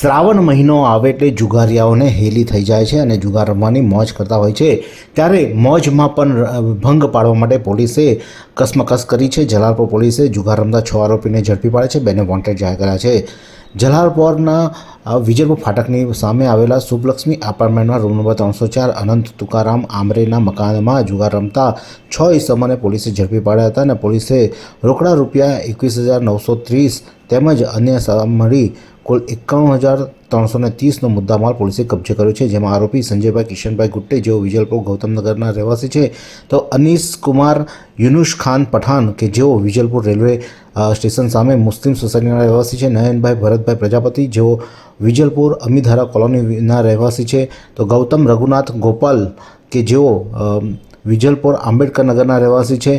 શ્રાવણ મહિનો આવે એટલે જુગારિયાઓને હેલી થઈ જાય છે અને જુગાર રમવાની મોજ કરતા હોય છે. ત્યારે મોજમાં પણ ભંગ પાડવા માટે પોલીસે કસમકસ કરી છે. જલાલપોર પોલીસે જુગાર રમતા છ આરોપીને ઝડપી પાડે છે. બેને વોન્ટેડ જાહેર કર્યા છે. જલાલપોરના વિજયપુર ફાટકની સામે આવેલા શુભલક્ષ્મી એપાર્ટમેન્ટમાં રૂમ નંબર ત્રણસો ચાર, અનંત તુકારામ આમરેના મકાનમાં જુગાર રમતા છ ઇસમોને પોલીસે ઝડપી પાડ્યા હતા અને પોલીસે રોકડા રૂપિયા એકવીસ હજાર નવસો ત્રીસ તેમજ અન્ય સ- મળી કુલ એકાણું હજાર ત્રણસો ને ત્રીસનો મુદ્દામાલ પોલીસે કબજે કર્યો છે, જેમાં આરોપી સંજયભાઈ કિશનભાઈ ગુટ્ટે જેઓ વિજલપુર ગૌતમનગરના રહેવાસી છે, તો અનીસ કુમાર યુનુષ ખાન પઠાણ કે જેઓ વિજલપુર રેલવે સ્ટેશન સામે મુસ્લિમ સોસાયટીના રહેવાસી છે, નયનભાઈ ભરતભાઈ પ્રજાપતિ જેઓ વિજલપુર અમીધારા કોલોનીના રહેવાસી છે, તો ગૌતમ રઘુનાથ ગોપાલ કે જેઓ વિજલપુર આંબેડકર નગરના રહેવાસી છે,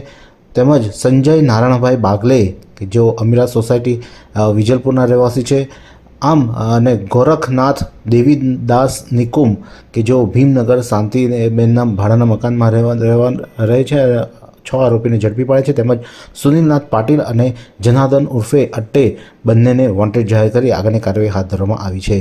તેમજ સંજય નારાયણભાઈ બાગલે કે જેઓ અમીરા સોસાયટી વિજલપુરના રહેવાસી છે આમ અને ગોરખનાથ દેવીદાસ નિકુમ, કે જેઓ ભીમનગર શાંતિ બેનના ભાડાના મકાનમાં રહેવા રહેવા, રહે છે, છ આરોપીને ઝડપી પાડે છે, તેમજ સુનિલનાથ પાટીલ અને જનાર્દન ઉર્ફે અટ્ટે બંનેને વોન્ટેડ જાહેર કરી આગળની કાર્યવાહી હાથ ધરવામાં આવી છે.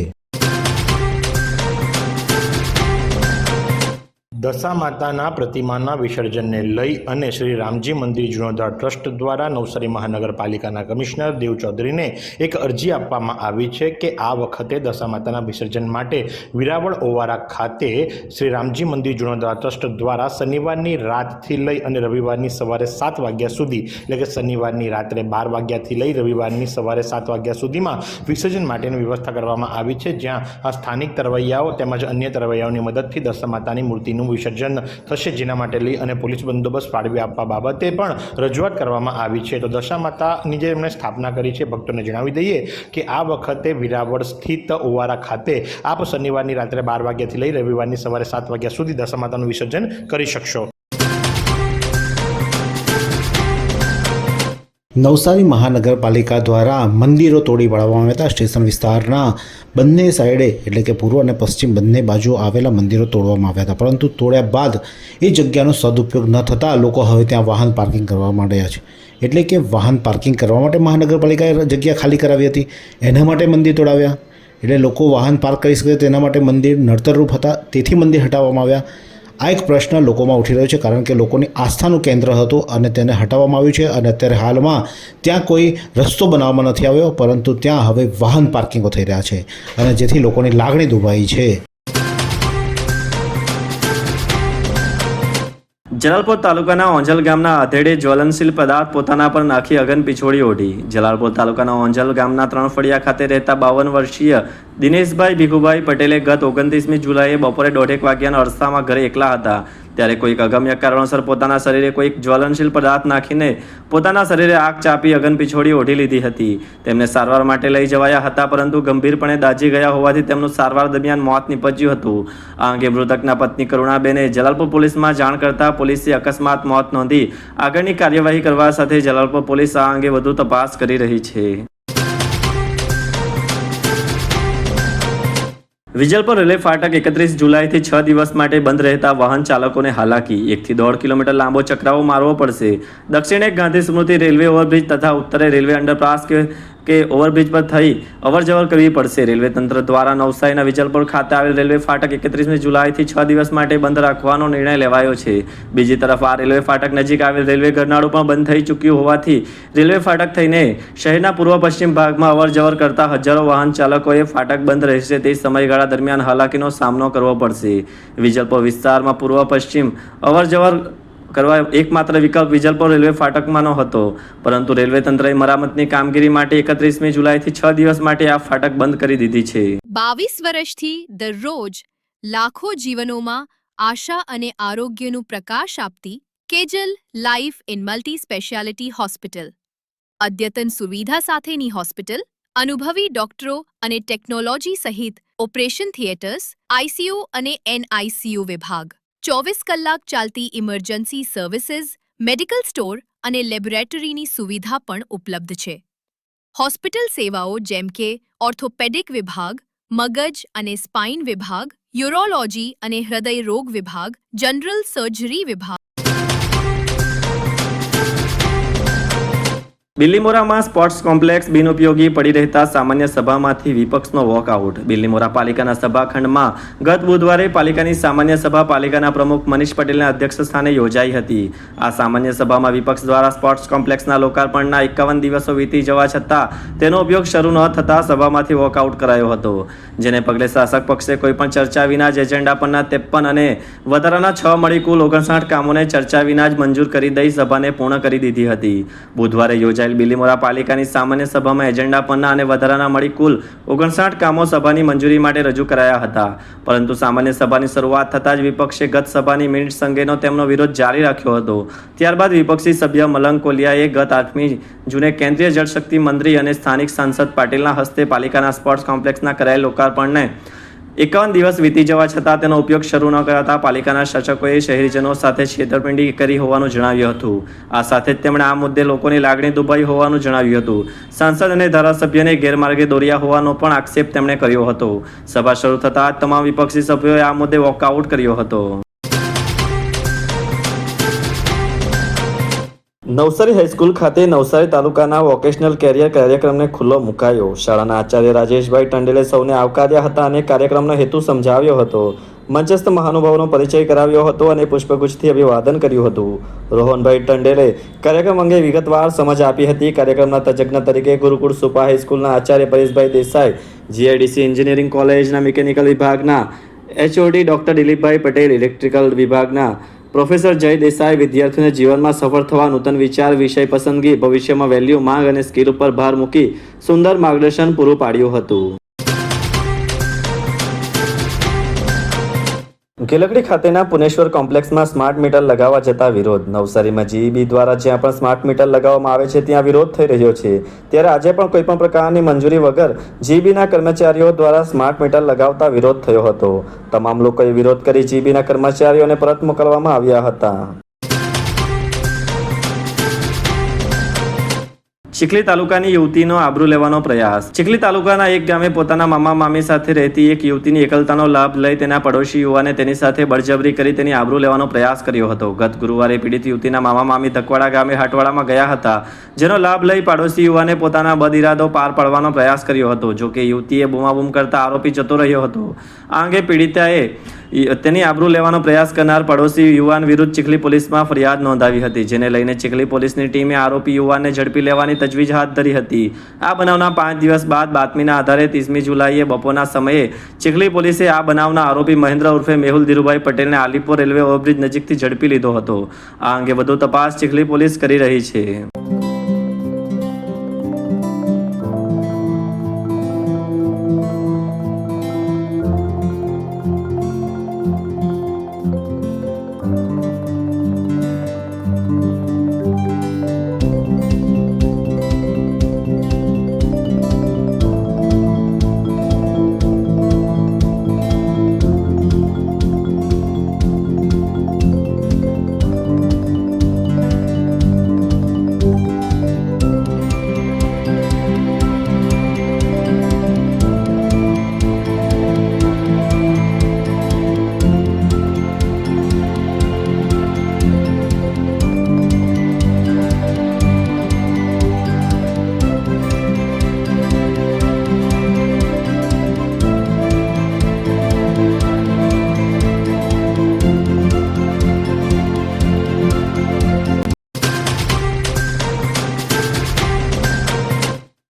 દશા માતાના પ્રતિમાના વિસર્જનને લઈ અને શ્રી રામજી મંદિર જીર્ણોદ્ધાર ટ્રસ્ટ દ્વારા નવસારી મહાનગરપાલિકાના કમિશનર દેવ ચૌધરીને એક અરજી આપવામાં આવી છે કે આ વખતે દશા માતાના વિસર્જન માટે વિરાવળ ઓવારા ખાતે શ્રી રામજી મંદિર જીર્ણોદ્ધાર ટ્રસ્ટ દ્વારા શનિવારની રાતથી લઈ અને રવિવારની સવારે સાત વાગ્યા સુધી, એટલે કે શનિવારની રાત્રે બાર વાગ્યાથી લઈ રવિવારની સવારે સાત વાગ્યા સુધીમાં વિસર્જન માટેની વ્યવસ્થા કરવામાં આવી છે. જ્યાં સ્થાનિક તરવૈયાઓ તેમજ અન્ય તરવૈયાઓની મદદથી દશા માતાની મૂર્તિનું વિસર્જન થશે જેના માટે લઈ અને પોલીસ બંદોબસ્ત ફાળવી આપવા બાબતે પણ રજૂઆત કરવામાં આવી છે. તો દશા માતાની જે એમણે સ્થાપના કરી છે, ભક્તોને જણાવી દઈએ કે આ વખતે વિરાવળ સ્થિત ઓવારા ખાતે આપ શનિવારની રાત્રે બાર વાગ્યાથી લઈ રવિવારની સવારે સાત વાગ્યા સુધી દશા માતાનું વિસર્જન કરી શકશો. નવસારી મહાનગરપાલિકા દ્વારા મંદિરો તોડી પાડવામાં આવ્યા હતા. સ્ટેશન વિસ્તારના બંને સાઈડે, એટલે કે પૂર્વ અને પશ્ચિમ બંને બાજુ આવેલા મંદિરો તોડવામાં આવ્યા હતા. પરંતુ તોડ્યા બાદ એ જગ્યાનો સદુપયોગ ન થતાં લોકો હવે ત્યાં વાહન પાર્કિંગ કરવા માંડ્યા છે. એટલે કે વાહન પાર્કિંગ કરવા માટે મહાનગરપાલિકાએ જગ્યા ખાલી કરાવી હતી. એના માટે મંદિર તોડાવ્યા. એટલે લોકો વાહન પાર્ક કરી શકે તેના માટે મંદિર નડતરરૂપ હતા. તેથી મંદિર હટાવવામાં આવ્યા. આ એક પ્રશ્ન લોકોમાં ઉઠી રહ્યો છે, કારણ કે લોકોની આસ્થાનું કેન્દ્ર હતું અને તેને હટાવવામાં આવ્યું છે અને અત્યારે હાલમાં ત્યાં કોઈ રસ્તો બનાવવામાં નથી આવ્યો, પરંતુ ત્યાં હવે વાહન પાર્કિંગો થઈ રહ્યા છે અને જેથી લોકોની લાગણી દુભાઈ છે. જલાલપોર તાલુકાના ઓંજલ ગામના આધેડે જ્વલનશીલ પદાર્થ પોતાના પર નાખી અગન પિછોડી ઓઢી. જલાલપોર તાલુકાના ઓંજલ ગામના ત્રણ ફળિયા ખાતે રહેતા બાવન વર્ષીય દિનેશભાઈ ભીખુભાઈ પટેલે ગત ઓગણત્રીસમી જુલાઈએ બપોરે દોઢેક વાગ્યાના અરસામાં ઘરે એકલા હતા. ત્યારે કોઈક અગમ્ય કારણોસર પોતાના શરીરે કોઈક જ્વલનશીલ પદાર્થ નાખીને પોતાના શરીરે આગ ચાપી અગન પિછોડી ઓઢી લીધી હતી. તેમને સારવાર માટે લઈ જવાયા હતા, પરંતુ ગંભીરપણે દાઝી ગયા હોવાથી તેમનું સારવાર દરમિયાન મોત નીપજ્યું હતું. આ અંગે મૃતકના પત્ની કરુણાબેને જલાલપુર પોલીસમાં જાણ કરતા પોલીસે અકસ્માત મોત નોંધી આગળની કાર્યવાહી કરવા સાથે જલાલપુર પોલીસ આ અંગે વધુ તપાસ કરી રહી છે. વિજલપુર રેલવે ફાટક એકત્રીસ જુલાઈથી છ દિવસ માટે બંધ રહેતા વાહન ચાલકોને હાલાકી. એકથી દોઢ કિલોમીટર લાંબો ચક્રાવો મારવો પડશે. દક્ષિણે ગાંધી સ્મૃતિ રેલવે ઓવરબ્રિજ તથા ઉત્તરે રેલવે અંડરપાસ કે કે ઓવરબ્રિજ પર થઈ અવરજવર કરવી પડશે. રેલવે તંત્ર દ્વારા નવસારીના વિજલપુર ખાતે આવેલ રેલવે ફાટક એકત્રીસમી જુલાઈથી છ દિવસ માટે બંધ રાખવાનો નિર્ણય લેવાયો છે. બીજી તરફ આ રેલવે ફાટક નજીક આવેલ રેલવે ગરનાળું પણ બંધ થઈ ચૂક્યું હોવાથી રેલવે ફાટક થઈને શહેરના પૂર્વ પશ્ચિમ ભાગમાં અવરજવર કરતા હજારો વાહન ચાલકોએ ફાટક બંધ રહેશે તે સમયગાળા દરમિયાન હાલાકીનો સામનો કરવો પડશે. વિજલપુર વિસ્તારમાં પૂર્વ પશ્ચિમ અવરજવર કરવા એકમાત્ર વિકલ્પ વિજલપુર રેલવે ફાટકમાંનો હતો. પરંતુ રેલવે તંત્રએ મરામતની કામગીરી માટે એકત્રીસમી જુલાઈથી છ દિવસ માટે આ ફાટક બંધ કરી દીધી છે. બાવીસ વર્ષથી દરરોજ લાખો જીવનોમાં આશા અને આરોગ્યનું પ્રકાશ આપતી Kejal life in multi speciality hospital. અદ્યતન સુવિધા સાથેની હોસ્પિટલ, અનુભવી ડોક્ટરો અને ટેકનોલોજી સહિત ઓપરેશન થિયેટર્સ આઈસીયુ અને એનઆઈસીયુ વિભાગ. ચોવીસ કલાક ચાલતી ઇમરજન્સી સર્વિસીસ, મેડિકલ સ્ટોર અને લેબોરેટરીની સુવિધા પણ ઉપલબ્ધ છે. હોસ્પિટલ સેવાઓ જેમ કે ઓર્થોપેડિક વિભાગ, મગજ અને સ્પાઇન વિભાગ, યુરોલોજી અને હૃદય રોગ વિભાગ, જનરલ સર્જરી વિભાગ બિલ્લીમોરામાં સ્પોર્ટ્સ કોમ્પ્લેક્સ બિનઉપયોગી પડી રહેતા સામાન્ય સભામાંથી વિપક્ષનો વોકઆઉટ. બિલ્લીમોરા પાલિકાના સભાખંડમાં ગત બુધવારે પાલિકાની સામાન્ય સભા પાલિકાના પ્રમુખ મનીષ પટેલના અધ્યક્ષ સ્થાને યોજાઈ હતી. આ સામાન્ય સભામાં વિપક્ષ દ્વારા સ્પોર્ટ્સ કોમ્પ્લેક્સના લોકાર્પણના એકાવન દિવસો વીતી જવા છતાં તેનો ઉપયોગ શરૂ ન થતાં સભામાંથી વોકઆઉટ કરાયો હતો. જેને પગલે શાસક પક્ષે કોઈપણ ચર્ચા વિના જ એજન્ડા પરના ત્રેપન અને વધારાના છ મળી કુલ ઓગણસાઠ કામોને ચર્ચા વિના જ મંજૂર કરી દઈ સભાને પૂર્ણ કરી દીધી હતી. બુધવારે યોજાયેલ બિલીમોરા પાલિકાની સામાન્ય સભામાં એજન્ડા પરના અને વધારાના મળી કુલ ઓગણસાઠ કામો સભાની મંજૂરી માટે રજૂ કરાયા હતા. પરંતુ સામાન્ય સભાની શરૂઆત થતાં જ વિપક્ષે ગત સભાની મિનિટ્સ અંગેનો તેમનો વિરોધ જારી રાખ્યો હતો. ત્યારબાદ વિપક્ષી સભ્ય મલંગ કોલિયાએ ગત આઠમી જૂને કેન્દ્રીય જળશક્તિ મંત્રી અને સ્થાનિક સાંસદ પાટીલના હસ્તે પાલિકાના સ્પોર્ટ્સ કોમ્પ્લેક્સના કરાયેલ લોકાર્પણને એકાવન દિવસ વીતી જવા છતાં તેનો ઉપયોગ શરૂ ન કરાતા પાલિકાના શાસકોએ શહેરીજનો સાથે છેતરપિંડી કરી હોવાનું જણાવ્યું હતું. આ સાથે જ તેમણે આ મુદ્દે લોકોની લાગણી દુભાઈ હોવાનું જણાવ્યું હતું. સાંસદ અને ધારાસભ્યને ગેરમાર્ગે દોર્યા હોવાનો પણ આક્ષેપ તેમણે કર્યો હતો. સભા શરૂ થતાં તમામ વિપક્ષી સભ્યોએ આ મુદ્દે વોકઆઉટ કર્યો હતો. નવસારી હાઈસ્કૂલ ખાતે નવસારી તાલુકાના વોકેશનલ કેરિયર કાર્યક્રમને ખુલ્લો મુકાયો. શાળાના આચાર્ય રાજેશભાઈ ટંડેલે સૌને આવકાર્યા હતા અને કાર્યક્રમનો હેતુ સમજાવ્યો હતો. મંચસ્થ મહાનુભાવોનો પરિચય કરાવ્યો હતો અને પુષ્પગુચ્છથી અભિવાદન કર્યું હતું. રોહનભાઈ ટંડેલે કાર્યક્રમ અંગે વિગતવાર સમજ આપી હતી. કાર્યક્રમના તજજ્ઞ તરીકે ગુરુકુળ સુપા હાઈસ્કૂલના આચાર્ય પરેશભાઈ દેસાઈ, જીઆઈડીસી એન્જિનિયરિંગ કોલેજના મિકેનિકલ વિભાગના એચઓડી ડોક્ટર દિલીપભાઈ પટેલ, ઇલેક્ટ્રિકલ વિભાગના પ્રોફેસર જય દેસાઈ વિદ્યાર્થીઓને જીવનમાં સફળ થવા નૂતન વિચાર, વિષય પસંદગી, ભવિષ્યમાં વેલ્યુ માંગ અને સ્કિલ ઉપર ભાર મૂકી સુંદર માર્ગદર્શન પૂરું પાડ્યું હતું. ગેલકડી ખાતેના પુનેશ્વર કોમ્પ્લેક્સમાં સ્માર્ટ મીટર લગાવવા જતા વિરોધ. નવસારીમાં જીઈબી દ્વારા જ્યાં પણ સ્માર્ટ મીટર લગાવવામાં આવે છે, ત્યાં વિરોધ થઈ રહ્યો છે. ત્યારે આજે પણ કોઈપણ પ્રકારની મંજૂરી વગર જીઈબીના કર્મચારીઓ દ્વારા સ્માર્ટ મીટર લગાવતા વિરોધ થયો હતો. તમામ લોકોએ વિરોધ કરી જીઈબીના કર્મચારીઓને પરત મોકલવામાં આવ્યા હતા. ચીખલી તાલુકાની યુવતીનો આબરૂ લેવાનો પ્રયાસ. ચીખલી તાલુકાના એક ગામે પોતાના મામા, મામી સાથે રહેતી એક યુવતીની એકલતાનો લાભ લઈ તેના પડોશી યુવાને તેની સાથે બળજબરી કરી તેની આબરૂ લેવાનો પ્રયાસ કર્યો હતો. ગત ગુરુવારે પીડિત યુવતીના મામા, મામી ધકવાડા ગામે હાટવાડામાં ગયા હતા, જેનો લાભ લઈ પાડોશી યુવાને પોતાના બદઇરાદો પાર પાડવાનો પ્રયાસ કર્યો હતો જો કે યુવતીએ બૂમાબૂમ કરતા આરોપી જતો રહ્યો હતો. આ અંગે પીડિતાએ તેની આબરૂ લેવાનો પ્રયાસ કરનાર પડોશી યુવાન વિરુદ્ધ ચીખલી પોલીસમાં ફરિયાદ નોંધાવી હતી, જેને લઈને ચીખલી પોલીસની ટીમે આરોપી યુવાનને ઝડપી લેવાની તજવીજ હાથ ધરી હતી. આ બનાવના પાંચ દિવસ બાદ બાતમીના આધારે ત્રીસમી જુલાઈએ બપોરના સમયે ચીખલી પોલીસે આ બનાવના આરોપી મહેન્દ્ર ઉર્ફે મેહુલ ધીરુભાઈ પટેલને આલીપુર રેલવે ઓવરબ્રિજ નજીકથી ઝડપી લીધો હતો. આ અંગે વધુ તપાસ ચીખલી પોલીસ કરી રહી છે.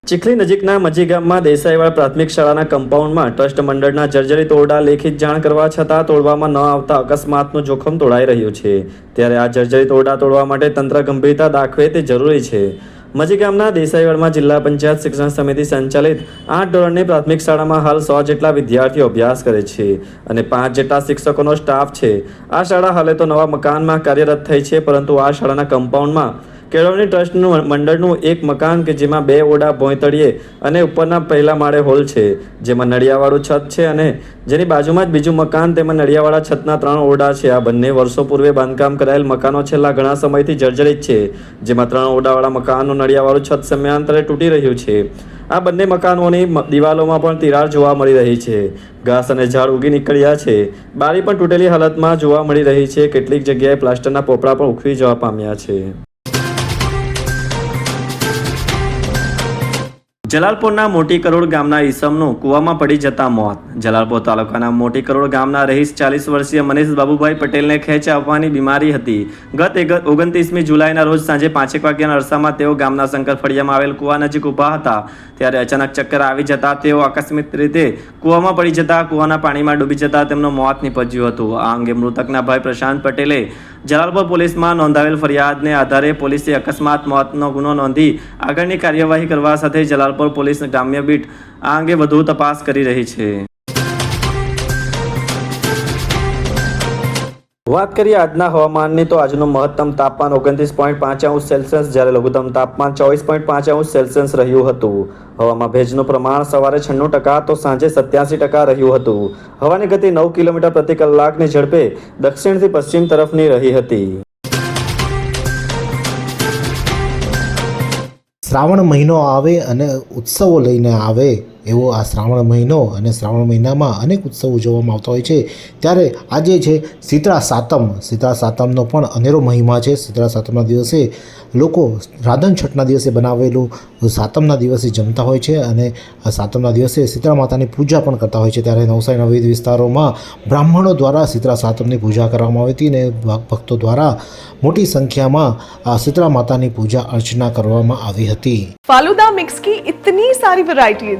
ચીખલી નજીકના મજી ગામમાં દેસાઈવાડ પ્રાથમિક શાળાના કમ્પાઉન્ડમાં ટ્રસ્ટ મંડળના જર્જરિત ઓરડા લેખિત જાણ કરવા છતાં તોડવામાં ન આવતા અકસ્માતનું જોખમ તોડાઈ રહ્યું છે. ત્યારે આ જર્જરિત ઓરડા તોડવા માટે તંત્ર ગંભીરતા દાખવે તે જરૂરી છે. મજી ગામના દેસાઈવાડમાં જિલ્લા પંચાયત શિક્ષણ સમિતિ સંચાલિત આઠ ધોરણની પ્રાથમિક શાળામાં હાલ સો જેટલા વિદ્યાર્થીઓ અભ્યાસ કરે છે અને પાંચ જેટલા શિક્ષકોનો સ્ટાફ છે. આ શાળા હાલે તો નવા મકાનમાં કાર્યરત થઈ છે, પરંતુ આ શાળાના કમ્પાઉન્ડમાં કેળવણી ટ્રસ્ટનું મંડળનું એક મકાન કે જેમાં બે ઓડા ભોંયતળીએ અને ઉપરના પહેલા માળે હોલ છે. જેમાં નળિયાવાળું છત છે અને જેની બાજુમાં જ બીજું મકાન તેમાં નળિયાવાળા છતના ત્રણ ઓરડા છે. આ બંને વર્ષો પૂર્વે બાંધકામ કરાયેલ મકાનો છેલ્લા ઘણા સમયથી જર્જરિત છે. જેમાં ત્રણ ઓરડાવાળા મકાનનું નળિયાવાળું છત સમયાંતરે તૂટી રહ્યું છે. આ બંને મકાનોની દિવાલોમાં પણ તિરાડ જોવા મળી રહી છે. ઘાસ અને ઝાડ ઉગી નીકળ્યા છે. બારી પણ તૂટેલી હાલતમાં જોવા મળી રહી છે. કેટલીક જગ્યાએ પ્લાસ્ટરના પોપડા પણ ઉખડી જવા પામ્યા છે. જલાલપુરના મોટી કરોડ ગામના ઈસમનું કૂવામાં પડી જતા મોત. જલાલપુર તાલુકાના મોટી કરોડ ગામના રહીશ ચાલીસ વર્ષીય મનીષ પટેલને ખેંચ આવવાની બીમારી હતી. ગત ઓગણત્રીસમી જુલાઈના રોજ સાંજે પાંચેક વાગ્યાના અરસામાં તેઓ ગામના શંકર ફળિયામાં આવેલ કૂવા નજીક ઊભા હતા. ત્યારે અચાનક ચક્કર આવી જતા તેઓ આકસ્મિક રીતે કૂવામાં પડી જતા કૂવાના પાણીમાં ડૂબી જતા તેમનું મોત નીપજ્યું હતું. આ અંગે મૃતકના ભાઈ પ્રશાંત પટેલે જલાલપુર પોલીસમાં નોંધાવેલ ફરિયાદને આધારે પોલીસે અકસ્માત મોતનો ગુનો નોંધી આગળની કાર્યવાહી કરવા સાથે જલાલપુર પોલીસ ગ્રામ્ય બીટ આ અંગે વધુ તપાસ કરી રહી છે. વાત કરીએ આજના હવામાનની, તો આજનું મહત્તમ તાપમાન ઓગણત્રીસ પોઈન્ટ પાંચ અંશ સેલ્સિયસ, જ્યારે લઘુત્તમ તાપમાન ચોવીસ પોઈન્ટ પાંચ અંશ સેલ્સિયસ રહ્યું હતું. હવામાં ભેજનું પ્રમાણ સવારે છન્નું ટકા, તો સાંજે સત્યાસી ટકા રહ્યું હતું. હવાની ગતિ નવ કિલોમીટર પ્રતિ કલાકની ઝડપે દક્ષિણથી પશ્ચિમ તરફની રહી હતી. શ્રાવણ મહિનો આવે અને ઉત્સવો લઈને આવે એવો આ શ્રાવણ મહિનો અને શ્રાવણ મહિનામાં અનેક ઉત્સવો ઉજવવામાં આવતા હોય છે ત્યારે આજે છે શીતળા સાતમ શીતળા સાતમનો પણ અનેરો મહિમા છે શીતળા સાતમના દિવસે લોકો રાધન છઠના દિવસે બનાવેલું સાતમના દિવસે જમતા હોય છે અને આ સાતમના દિવસે શીતળા માતાની પૂજા પણ કરતા હોય છે ત્યારે નવસારીના વિવિધ વિસ્તારોમાં બ્રાહ્મણો દ્વારા શીતળા સાતમની પૂજા કરવામાં આવી હતી અને ભ- ભક્તો દ્વારા મોટી સંખ્યામાં આ શીતળા માતાની પૂજા અર્ચના કરવામાં આવી હતી फालूदा मिक्स की इतनी सारी वैरायटीज